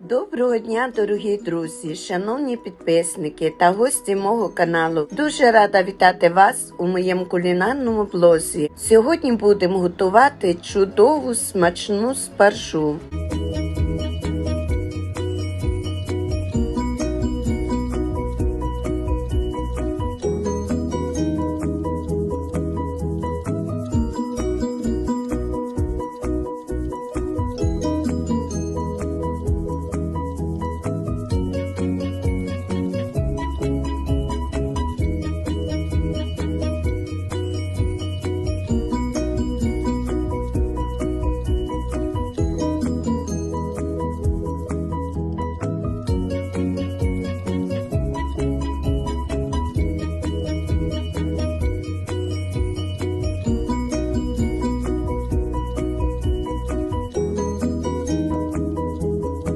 Доброго дня, дорогі друзі, шановні підписники та гості мого каналу. Дуже рада вітати вас у моєму кулінарному блозі. Сьогодні будемо готувати чудову смачну спаржу.